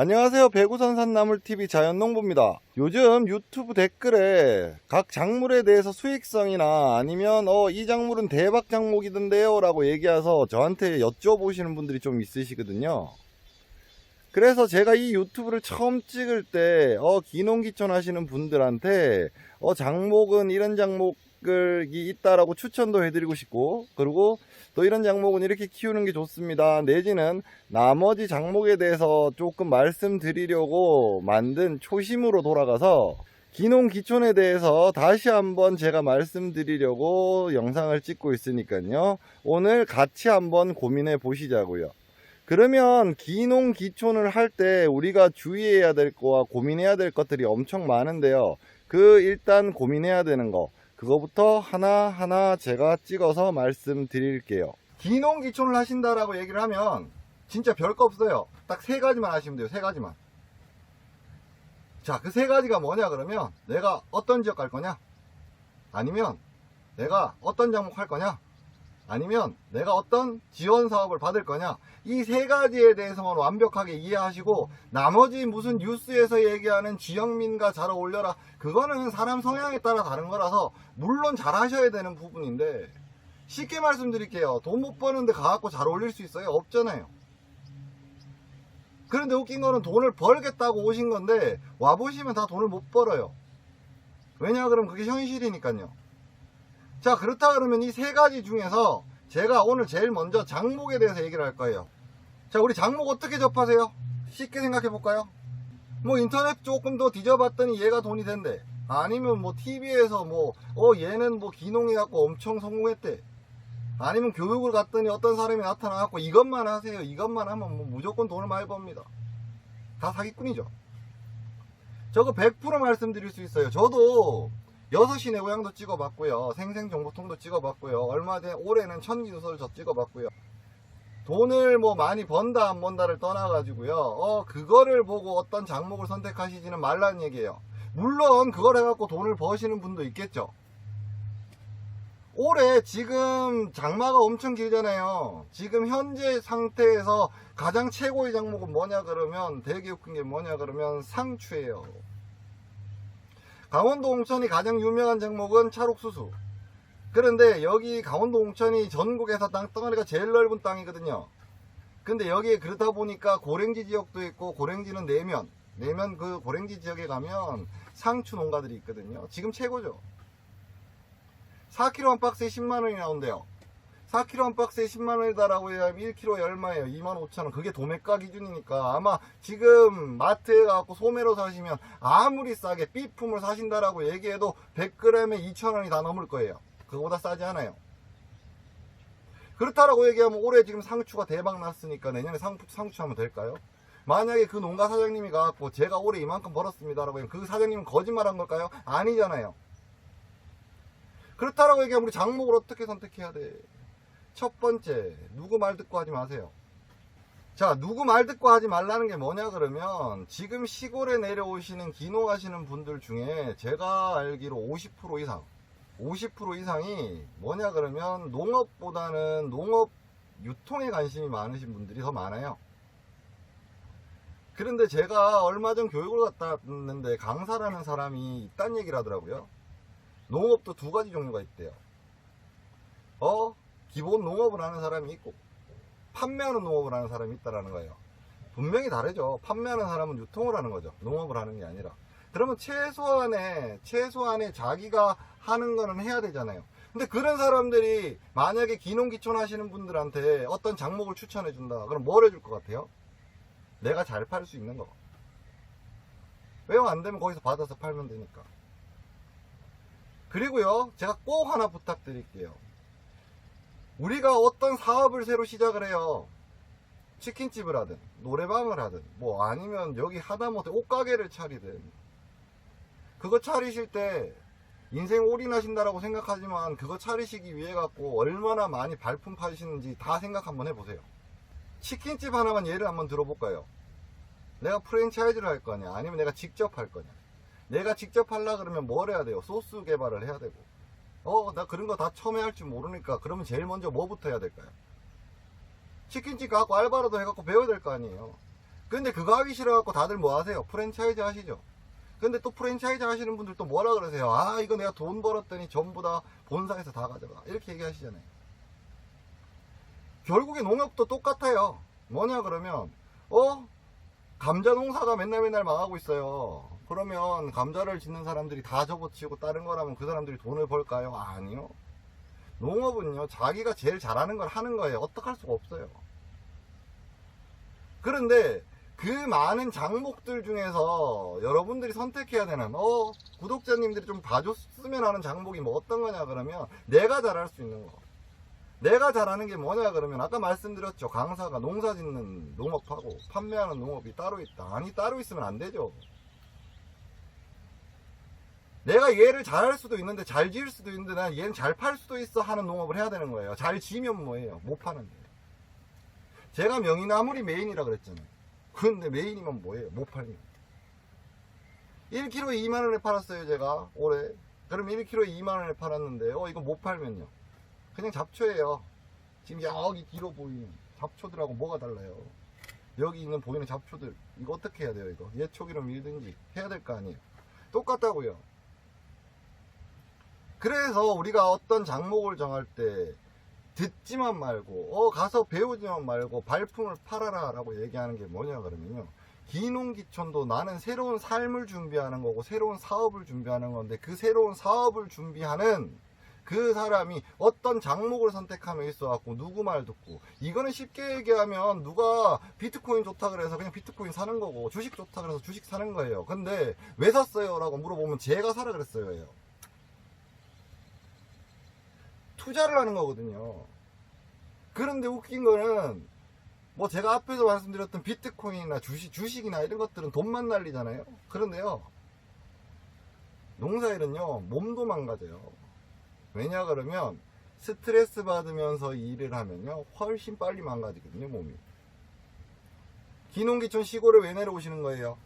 안녕하세요. 배구선 산나물TV 자연농부입니다. 요즘 유튜브 댓글에 각 작물에 대해서 수익성이나 아니면 어, 이 작물은 대박 작목이던데요 라고 얘기해서 저한테 여쭤보시는 분들이 좀 있으시거든요. 그래서 제가 이 유튜브를 처음 찍을 때, 어, 기농기촌 하시는 분들한테, 어, 장목은 이런 장목이 있다라고 추천도 해드리고 싶고, 그리고 또 이런 장목은 이렇게 키우는 게 좋습니다. 내지는 나머지 장목에 대해서 조금 말씀드리려고 만든 초심으로 돌아가서, 기농 기촌에 대해서 다시 한번 제가 말씀드리려고 영상을 찍고 있으니까요. 오늘 같이 한번 고민해 보시자고요. 그러면 기농 기촌을 할 때 우리가 주의해야 될 거와 고민해야 될 것들이 엄청 많은데요. 그 일단 고민해야 되는 거 그거부터 하나하나 제가 찍어서 말씀드릴게요. 기농 기촌을 하신다라고 얘기를 하면 진짜 별거 없어요. 딱 세 가지만 하시면 돼요. 세 가지만. 자, 그 세 가지가 뭐냐 그러면 내가 어떤 지역 갈 거냐? 아니면 내가 어떤 작목 할 거냐? 아니면 내가 어떤 지원 사업을 받을 거냐 이 세 가지에 대해서만 완벽하게 이해하시고 나머지 무슨 뉴스에서 얘기하는 지역민과 잘 어울려라 그거는 사람 성향에 따라 다른 거라서 물론 잘 하셔야 되는 부분인데 쉽게 말씀드릴게요. 돈 못 버는데 가갖고 잘 어울릴 수 있어요? 없잖아요. 그런데 웃긴 거는 돈을 벌겠다고 오신 건데 와보시면 다 돈을 못 벌어요. 왜냐 그럼 그게 현실이니까요 자 그렇다 그러면 이 세 가지 중에서 제가 오늘 제일 먼저 장목에 대해서 얘기를 할 거예요. 자 우리 장목 어떻게 접하세요? 쉽게 생각해 볼까요? 뭐 인터넷 조금 더 뒤져봤더니 얘가 돈이 된대. 아니면 뭐 TV에서 뭐 어 얘는 뭐 기농해갖고 엄청 성공했대. 아니면 교육을 갔더니 어떤 사람이 나타나갖고 이것만 하세요. 이것만 하면 뭐 무조건 돈을 많이 법니다. 다 사기꾼이죠. 저거 100% 말씀드릴 수 있어요. 저도 6시 내 고향도 찍어봤고요. 생생정보통도 찍어봤고요. 얼마 전에 올해는 천기누설 저 찍어봤고요. 돈을 뭐 많이 번다 안 번다를 떠나가지고요. 어 그거를 보고 어떤 장목을 선택하시지는 말라는 얘기예요. 물론 그걸 해갖고 돈을 버시는 분도 있겠죠. 올해 지금 장마가 엄청 길잖아요. 지금 현재 상태에서 가장 최고의 장목은 뭐냐 그러면 되게 웃긴 게 뭐냐 그러면 상추예요. 강원도 홍천이 가장 유명한 장목은 찰옥수수. 그런데 여기 강원도 홍천이 전국에서 땅덩어리가 제일 넓은 땅이거든요. 근데 여기에 그러다 보니까 고랭지 지역도 있고 고랭지는 내면 내면 그 고랭지 지역에 가면 상추 농가들이 있거든요. 지금 최고죠. 4kg 한 박스에 10만 원이 나온대요. 4kg 한 박스에 10만 원이다라고 하면 1kg에 얼마예요? 2만 5천 원. 그게 도매가 기준이니까 아마 지금 마트에 가고 소매로 사시면 아무리 싸게 B품을 사신다라고 얘기해도 100g에 2천 원이 다 넘을 거예요. 그거보다 싸지 않아요. 그렇다라고 얘기하면 올해 지금 상추가 대박 났으니까 내년에 상, 상추 하면 될까요? 만약에 그 농가 사장님이 가갖고 제가 올해 이만큼 벌었습니다라고 하면 그 사장님은 거짓말한 걸까요? 아니잖아요. 그렇다라고 얘기하면 우리 장목을 어떻게 선택해야 돼? 첫 번째, 누구 말 듣고 하지 마세요. 자, 누구 말 듣고 하지 말라는 게 뭐냐 그러면 지금 시골에 내려오시는 기농하시는 분들 중에 제가 알기로 50% 이상, 50% 이상이 뭐냐 그러면 농업보다는 농업 유통에 관심이 많으신 분들이 더 많아요. 그런데 제가 얼마 전 교육을 갔다 왔는데 강사라는 사람이 있단 얘기를 하더라고요. 농업도 두 가지 종류가 있대요. 어? 기본 농업을 하는 사람이 있고 판매하는 농업을 하는 사람이 있다라는 거예요. 분명히 다르죠. 판매하는 사람은 유통을 하는 거죠. 농업을 하는 게 아니라. 그러면 최소한의 최소한의 자기가 하는 거는 해야 되잖아요. 근데 그런 사람들이 만약에 기농기촌 하시는 분들한테 어떤 장목을 추천해 준다. 그럼 뭘 해줄 것 같아요? 내가 잘 팔 수 있는 거. 왜요? 안 되면 거기서 받아서 팔면 되니까. 그리고요, 제가 꼭 하나 부탁드릴게요. 우리가 어떤 사업을 새로 시작을 해요. 치킨집을 하든, 노래방을 하든, 뭐 아니면 여기 하다못해 옷가게를 차리든. 그거 차리실 때 인생 올인하신다라고 생각하지만 그거 차리시기 위해 갖고 얼마나 많이 발품 파시는지 다 생각 한번 해보세요. 치킨집 하나만 예를 한번 들어볼까요? 내가 프랜차이즈를 할 거냐, 아니면 내가 직접 할 거냐. 내가 직접 하려 그러면 뭘 해야 돼요? 소스 개발을 해야 되고. 어, 나 그런 거 다 처음에 할 줄 모르니까 그러면 제일 먼저 뭐부터 해야 될까요? 치킨집 가고 알바라도 해갖고 배워야 될 거 아니에요. 근데 그거 하기 싫어갖고 다들 뭐 하세요? 프랜차이즈 하시죠. 근데 또 프랜차이즈 하시는 분들 또 뭐라 그러세요? 아, 이거 내가 돈 벌었더니 전부 다 본사에서 다 가져가. 이렇게 얘기하시잖아요. 결국에 농업도 똑같아요. 뭐냐 그러면, 어? 감자 농사가 맨날 맨날 망하고 있어요. 그러면 감자를 짓는 사람들이 다 접어치고 다른 거라면 그 사람들이 돈을 벌까요? 아니요. 농업은요, 자기가 제일 잘하는 걸 하는 거예요. 어떡할 수가 없어요. 그런데 그 많은 장목들 중에서 여러분들이 선택해야 되는, 어, 구독자님들이 좀 봐줬으면 하는 장목이 뭐 어떤 거냐 그러면 내가 잘할 수 있는 거. 내가 잘하는 게 뭐냐 그러면 아까 말씀드렸죠. 강사가 농사 짓는 농업하고 판매하는 농업이 따로 있다. 아니, 따로 있으면 안 되죠. 내가 얘를 잘 할 수도 있는데 잘 지을 수도 있는데 난 얘는 잘 팔 수도 있어 하는 농업을 해야 되는 거예요. 잘 지으면 뭐예요? 못 파는데. 제가 명이나물이 메인이라 그랬잖아요. 근데 메인이면 뭐예요? 못 팔면. 1kg에 2만원에 팔았어요, 제가. 올해. 그럼 1kg에 2만원에 팔았는데, 어, 이거 못 팔면요. 그냥 잡초예요. 지금 여기 뒤로 보이는 잡초들하고 뭐가 달라요? 여기 있는 보이는 잡초들, 이거 어떻게 해야 돼요, 이거? 예초기로 밀든지 해야 될 거 아니에요? 똑같다고요. 그래서 우리가 어떤 장목을 정할 때 듣지만 말고 어 가서 배우지만 말고 발품을 팔아라 라고 얘기하는 게 뭐냐 그러면요. 기농기촌도 나는 새로운 삶을 준비하는 거고 새로운 사업을 준비하는 건데 그 새로운 사업을 준비하는 그 사람이 어떤 장목을 선택하면 있어 갖고 누구 말 듣고 이거는 쉽게 얘기하면 누가 비트코인 좋다 그래서 그냥 비트코인 사는 거고 주식 좋다 그래서 주식 사는 거예요. 근데 왜 샀어요? 라고 물어보면 제가 사라 그랬어요 예요. 투자를 하는 거거든요. 그런데 웃긴 거는 뭐 제가 앞에서 말씀드렸던 비트코인이나 주식, 주식이나 이런 것들은 돈만 날리잖아요. 그런데요. 농사일은요. 몸도 망가져요. 왜냐 그러면 스트레스 받으면서 일을 하면요. 훨씬 빨리 망가지거든요. 몸이. 기농기촌 시골에 왜 내려오시는 거예요?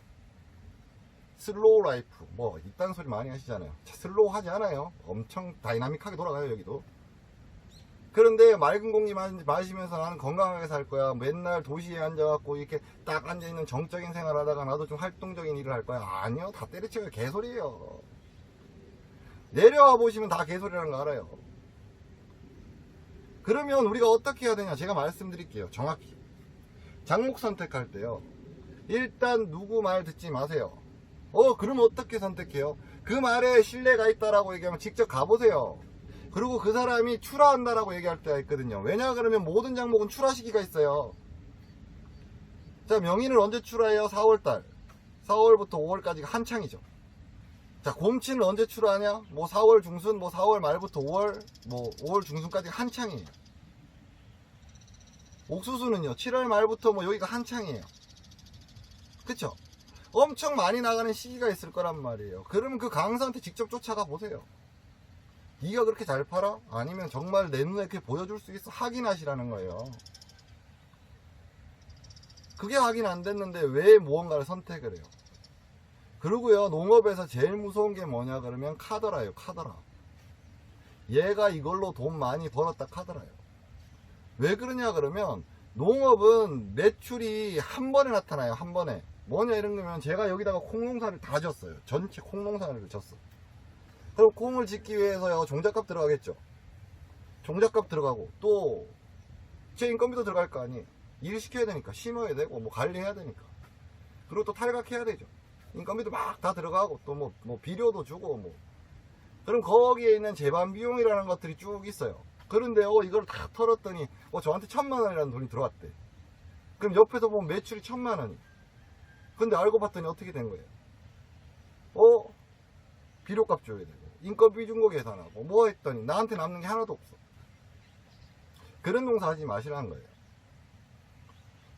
슬로우 라이프 뭐 이딴 소리 많이 하시잖아요 슬로우 하지 않아요 엄청 다이나믹하게 돌아가요 여기도 그런데 맑은 공기 마- 마시면서 나는 건강하게 살 거야. 맨날 도시에 앉아갖고 이렇게 딱 앉아있는 정적인 생활 하다가 나도 좀 활동적인 일을 할 거야. 아니요. 다 때려치워요. 개소리예요. 내려와 보시면 다 개소리라는 거 알아요. 그러면 우리가 어떻게 해야 되냐. 제가 말씀드릴게요. 정확히. 장목 선택할 때요. 일단 누구 말 듣지 마세요. 어, 그럼 어떻게 선택해요? 그 말에 신뢰가 있다라고 얘기하면 직접 가보세요. 그리고 그 사람이 출하한다라고 얘기할 때가 있거든요. 왜냐 그러면 모든 장목은 출하 시기가 있어요. 자, 명인을 언제 출하해요? 4월달. 4월부터 5월까지가 한창이죠. 자, 곰치는 언제 출하하냐? 뭐 4월 중순, 뭐 4월 말부터 5월, 뭐 5월 중순까지 한창이에요. 옥수수는요, 7월 말부터 뭐 여기가 한창이에요. 그쵸? 엄청 많이 나가는 시기가 있을 거란 말이에요. 그러면 그 강사한테 직접 쫓아가 보세요. 네가 그렇게 잘 팔아? 아니면 정말 내 눈에 그렇게 보여줄 수 있어? 확인하시라는 거예요. 그게 확인 안 됐는데 왜 무언가를 선택을 해요? 그리고요, 농업에서 제일 무서운 게 뭐냐 그러면 카더라예요, 카더라. 얘가 이걸로 돈 많이 벌었다 카더라요. 왜 그러냐 그러면 농업은 매출이 한 번에 나타나요, 한 번에. 뭐냐 이런 거면 제가 여기다가 콩농사를 다 졌어요. 전체 콩농사를 졌어. 그럼 콩을 짓기 위해서요 종잣값 들어가겠죠. 종잣값 들어가고 또 제 인건비도 들어갈 거 아니에요. 일 시켜야 되니까 심어야 되고 뭐 관리해야 되니까. 그리고 또 탈각해야 되죠. 인건비도 막 다 들어가고 또뭐 뭐 비료도 주고 뭐. 그럼 거기에 있는 재반 비용이라는 것들이 쭉 있어요. 그런데 어 이걸 다 털었더니 어 저한테 천만 원이라는 돈이 들어왔대. 그럼 옆에서 보면 매출이 천만 원이. 근데 알고 봤더니 어떻게 된 거예요? 어? 비료값 줘야 되고 인건비 준 거 계산하고 뭐 했더니 나한테 남는 게 하나도 없어. 그런 농사 하지 마시라는 거예요.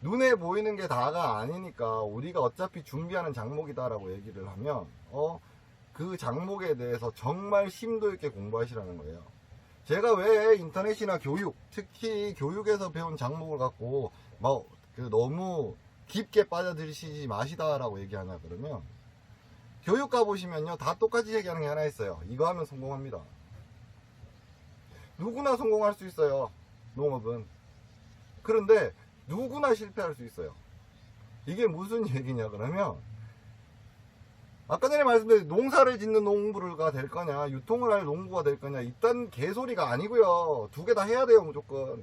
눈에 보이는 게 다가 아니니까 우리가 어차피 준비하는 장목이다라고 얘기를 하면 어 그 장목에 대해서 정말 심도 있게 공부하시라는 거예요. 제가 왜 인터넷이나 교육 특히 교육에서 배운 장목을 갖고 뭐그 너무 깊게 빠져들이시지 마시다라고 얘기하냐 그러면 교육 가보시면요 다 똑같이 얘기하는 게 하나 있어요. 이거 하면 성공합니다. 누구나 성공할 수 있어요 농업은. 그런데 누구나 실패할 수 있어요. 이게 무슨 얘기냐 그러면. 아까 전에 말씀드린 농사를 짓는 농부가 될 거냐 유통을 할 농부가 될 거냐 이딴 개소리가 아니고요. 두 개 다 해야 돼요 무조건.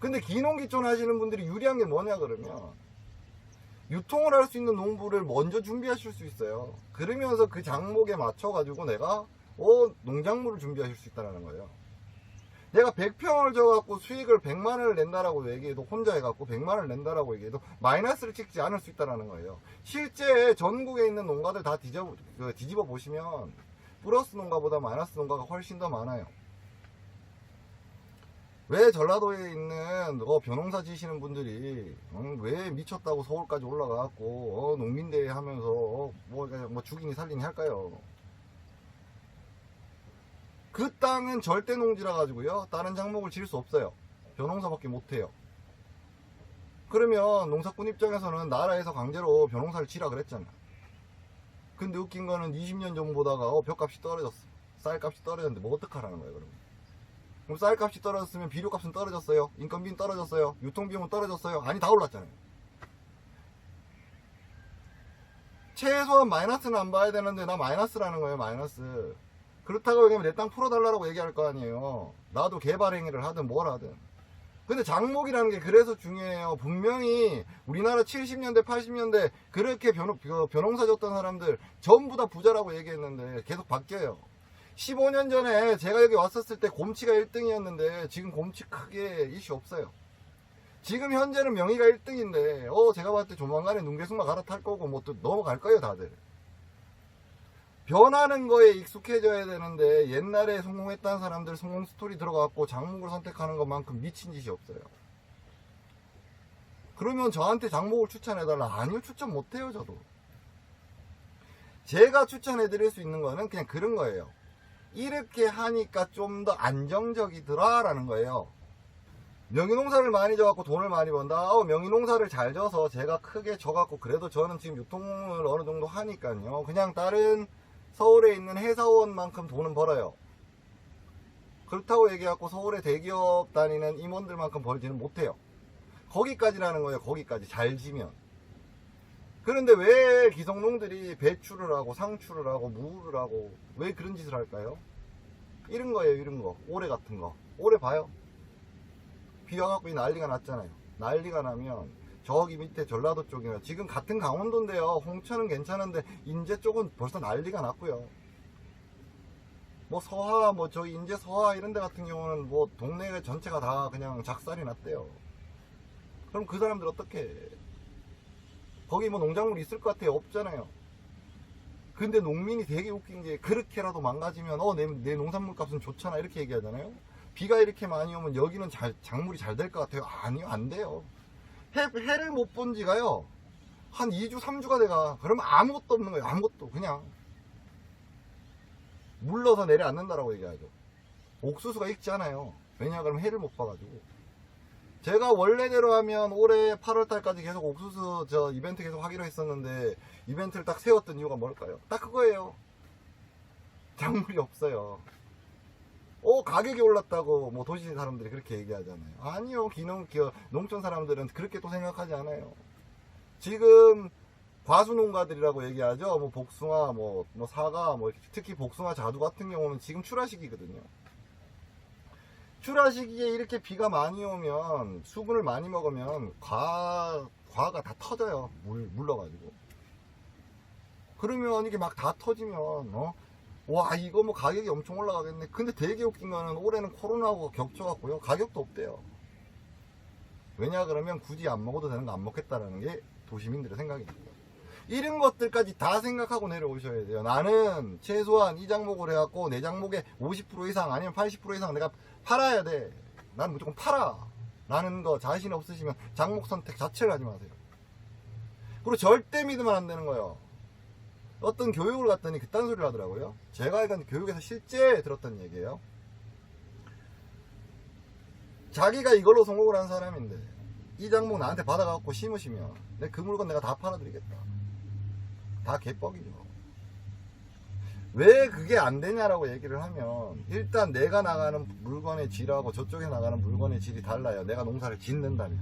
근데 기농기촌 하시는 분들이 유리한 게 뭐냐 그러면 유통을 할 수 있는 농부를 먼저 준비하실 수 있어요 그러면서 그 장목에 맞춰 가지고 내가 어 농작물을 준비하실 수 있다는 거예요 내가 100평을 져갖고 수익을 100만 원을 낸다라고 얘기해도 혼자 해갖고 100만 원을 낸다라고 얘기해도 마이너스를 찍지 않을 수 있다는 거예요. 실제 전국에 있는 농가들 다 뒤집어, 그 뒤집어 보시면 플러스 농가보다 마이너스 농가가 훨씬 더 많아요. 왜 전라도에 있는 어, 벼농사 지시는 분들이 어, 왜 미쳤다고 서울까지 올라가갖고 어, 농민대회 하면서 어, 뭐, 뭐 죽이니 살리니 할까요? 그 땅은 절대 농지라 가지고요. 다른 작목을 지을 수 없어요. 벼농사밖에 못 해요. 그러면 농사꾼 입장에서는 나라에서 강제로 벼농사를 지라 그랬잖아. 근데 웃긴 거는 20년 전보다가 어, 벼값이 떨어졌어. 쌀값이 떨어졌는데 뭐 어떡하라는 거예요, 그러면. 그럼 쌀값이 떨어졌으면 비료값은 떨어졌어요. 인건비는 떨어졌어요. 유통비용은 떨어졌어요. 아니 다 올랐잖아요. 최소한 마이너스는 안 봐야 되는데 나 마이너스라는 거예요, 마이너스. 그렇다고 얘기하면 내 땅 풀어달라고 얘기할 거 아니에요. 나도 개발 행위를 하든 뭘 하든. 근데 장목이라는 게 그래서 중요해요. 분명히 우리나라 70년대, 80년대 그렇게 변, 그 변홍사 줬던 사람들 전부 다 부자라고 얘기했는데 계속 바뀌어요. 15년 전에 제가 여기 왔었을 때 곰치가 1등이었는데 지금 곰치 크게 이슈 없어요. 지금 현재는 명의가 1등인데 어 제가 봤을 때 조만간에 눈개승마 갈아탈 거고 뭐 또 넘어갈 거예요 다들. 변하는 거에 익숙해져야 되는데 옛날에 성공했다는 사람들 성공 스토리 들어가고 장목을 선택하는 것만큼 미친 짓이 없어요. 그러면 저한테 장목을 추천해달라. 아니요, 추천 못해요, 저도. 제가 추천해드릴 수 있는 거는 그냥 그런 거예요. 이렇게 하니까 좀 더 안정적이더라 라는 거예요. 명의농사를 많이 져갖고 돈을 많이 번다. 어, 명의농사를 잘 져서 제가 크게 져갖고 그래도 저는 지금 유통을 어느 정도 하니까요. 그냥 다른 서울에 있는 회사원만큼 돈은 벌어요. 그렇다고 얘기하고 서울에 대기업 다니는 임원들만큼 벌지는 못해요. 거기까지라는 거예요. 거기까지 잘 지면. 그런데 왜 기성농들이 배추를 하고 상추를 하고 무를 하고 왜 그런 짓을 할까요? 이런 거예요. 이런 거. 오래 같은 거. 오래 봐요. 비 와 갖고 이 난리가 났잖아요. 난리가 나면 저기 밑에 전라도 쪽이나 지금 같은 강원도인데요. 홍천은 괜찮은데 인제 쪽은 벌써 난리가 났고요. 뭐 서하 뭐 저기 인제 서하 이런 데 같은 경우는 뭐 동네 전체가 다 그냥 작살이 났대요. 그럼 그 사람들 어떻게 해? 거기 뭐 농작물 있을 것 같아요? 없잖아요. 근데 농민이 되게 웃긴 게 그렇게라도 망가지면 어 내 내 농산물 값은 좋잖아 이렇게 얘기하잖아요. 비가 이렇게 많이 오면 여기는 잘 작물이 잘 될 것 같아요. 아니요 안 돼요. 해, 해를 못 본 지가요. 한 2주, 3주가 돼가. 그러면 아무것도 없는 거예요. 아무것도. 그냥. 물러서 내려앉는다라고 얘기하죠. 옥수수가 익지 않아요. 왜냐, 그러면 해를 못 봐가지고. 제가 원래대로 하면 올해 8월달까지 계속 옥수수 저 이벤트 계속 하기로 했었는데, 이벤트를 딱 세웠던 이유가 뭘까요? 딱 그거예요. 작물이 없어요. 어 가격이 올랐다고 뭐 도시 사람들이 그렇게 얘기하잖아요. 아니요 기농 기 농촌 사람들은 그렇게 또 생각하지 않아요. 지금 과수 농가들이라고 얘기하죠. 뭐 복숭아, 뭐, 뭐 사과, 뭐 특히 복숭아 자두 같은 경우는 지금 출하 시기거든요. 출하 시기에 이렇게 비가 많이 오면 수분을 많이 먹으면 과 과가 다 터져요. 물 물러가지고. 그러면 이게 막 다 터지면 어? 와 이거 뭐 가격이 엄청 올라가겠네. 근데 되게 웃긴 거는 올해는 코로나하고 겹쳐갖고요. 가격도 없대요. 왜냐 그러면 굳이 안 먹어도 되는 거 안 먹겠다라는 게 도시민들의 생각입니다 이런 것들까지 다 생각하고 내려오셔야 돼요 나는 최소한 이 장목을 해갖고 내 장목의 50% 이상 아니면 80% 이상 내가 팔아야 돼 나는 무조건 팔아 라는 거 자신 없으시면 장목 선택 자체를 하지 마세요 그리고 절대 믿으면 안 되는 거예요 어떤 교육을 갔더니 그딴 소리를 하더라고요. 제가 약간 교육에서 실제 들었던 얘기예요. 자기가 이걸로 성공을 한 사람인데 이 장목 나한테 받아갖고 심으시면 내 그 물건 내가 다 팔아드리겠다. 다 개뻑이죠. 왜 그게 안 되냐라고 얘기를 하면 일단 내가 나가는 물건의 질하고 저쪽에 나가는 물건의 질이 달라요. 내가 농사를 짓는다면.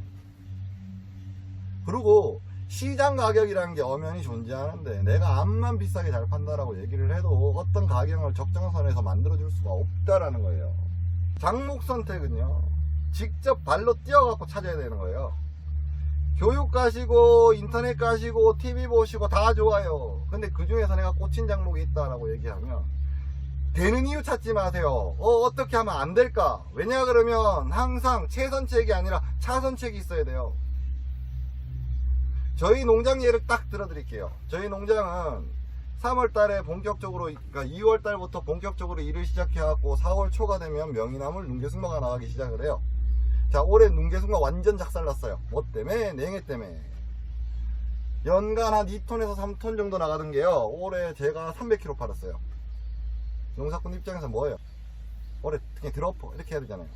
그리고 시장 가격이라는 게 엄연히 존재하는데 내가 암만 비싸게 잘 판다라고 얘기를 해도 어떤 가격을 적정선에서 만들어줄 수가 없다라는 거예요. 장목 선택은요, 직접 발로 뛰어갖고 찾아야 되는 거예요. 교육 가시고, 인터넷 가시고, TV 보시고 다 좋아요. 근데 그 중에서 내가 꽂힌 장목이 있다라고 얘기하면, 되는 이유 찾지 마세요. 어, 어떻게 하면 안 될까? 왜냐 그러면 항상 최선책이 아니라 차선책이 있어야 돼요. 저희 농장 예를 딱 들어드릴게요. 저희 농장은 3월 달에 본격적으로, 그러니까 2월 달부터 본격적으로 일을 시작해갖고 4월 초가 되면 명이나물 눈개승마가 나가기 시작을 해요. 자, 올해 눈개승마 완전 작살났어요. 뭐 때문에? 냉해 때문에. 연간 한 2톤에서 3톤 정도 나가던 게요. 올해 제가 300kg 팔았어요. 농사꾼 입장에서 뭐예요? 올해 그냥 드러퍼 이렇게 해야 되잖아요.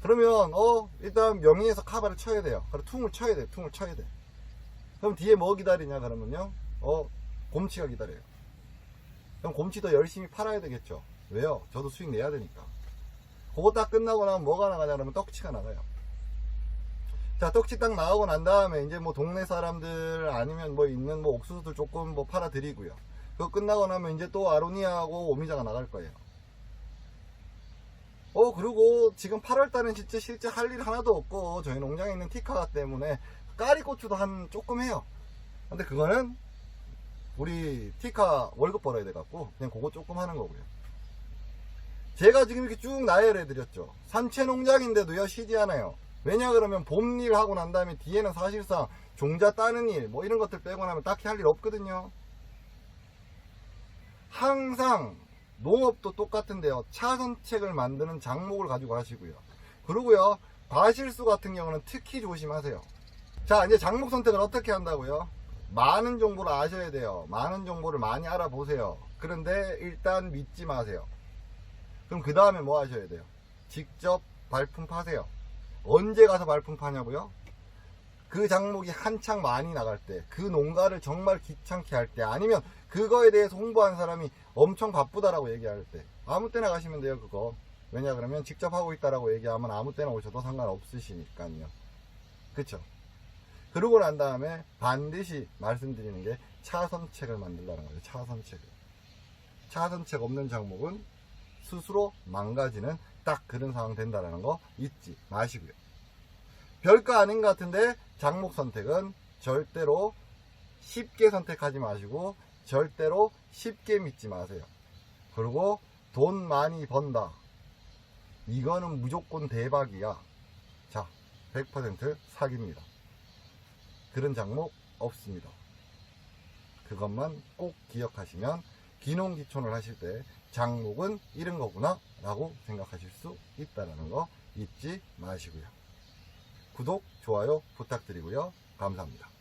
그러면 어 일단 명의에서 카바를 쳐야 돼요. 그리고 퉁을 쳐야 돼. 퉁을 쳐야 돼. 그럼 뒤에 뭐 기다리냐 그러면요. 어 곰치가 기다려요. 그럼 곰치 더 열심히 팔아야 되겠죠. 왜요? 저도 수익 내야 되니까. 그거 딱 끝나고 나면 뭐가 나가냐 그러면 떡치가 나가요. 자, 떡치 딱 나오고 난 다음에 이제 뭐 동네 사람들 아니면 뭐 있는 뭐 옥수수도 조금 뭐 팔아 드리고요. 그거 끝나고 나면 이제 또 아로니아하고 오미자가 나갈 거예요. 어, 그리고 지금 8월달은 진짜 실제 할 일 하나도 없고 저희 농장에 있는 티카 때문에 까리고추도 한 조금 해요. 근데 그거는 우리 티카 월급 벌어야 돼갖고 그냥 그거 조금 하는 거고요. 제가 지금 이렇게 쭉 나열해 드렸죠. 산채 농장인데도요 쉬지 않아요. 왜냐 그러면 봄일 하고 난 다음에 뒤에는 사실상 종자 따는 일 뭐 이런 것들 빼고 나면 딱히 할 일 없거든요. 항상 농업도 똑같은데요. 차선책을 만드는 장목을 가지고 하시고요. 그리고요. 과실수 같은 경우는 특히 조심하세요. 자, 이제 장목 선택을 어떻게 한다고요? 많은 정보를 아셔야 돼요. 많은 정보를 많이 알아보세요. 그런데 일단 믿지 마세요. 그럼 그 다음에 뭐 하셔야 돼요? 직접 발품 파세요. 언제 가서 발품 파냐고요? 그 장목이 한창 많이 나갈 때, 그 농가를 정말 귀찮게 할 때, 아니면 그거에 대해서 홍보하는 사람이 엄청 바쁘다라고 얘기할 때, 아무 때나 가시면 돼요, 그거. 왜냐 그러면 직접 하고 있다라고 얘기하면 아무 때나 오셔도 상관없으시니까요. 그쵸? 그러고 난 다음에 반드시 말씀드리는 게 차선책을 만들라는 거예요, 차선책을. 차선책 없는 장목은 스스로 망가지는 딱 그런 상황 된다라는 거 잊지 마시고요. 별거 아닌 것 같은데 장목 선택은 절대로 쉽게 선택하지 마시고 절대로 쉽게 믿지 마세요. 그리고 돈 많이 번다. 이거는 무조건 대박이야. 자, 100% 사기입니다. 그런 장목 없습니다. 그것만 꼭 기억하시면 기농기촌을 하실 때 장목은 이런 거구나 라고 생각하실 수 있다는 거 잊지 마시고요. 구독, 좋아요 부탁드리고요. 감사합니다.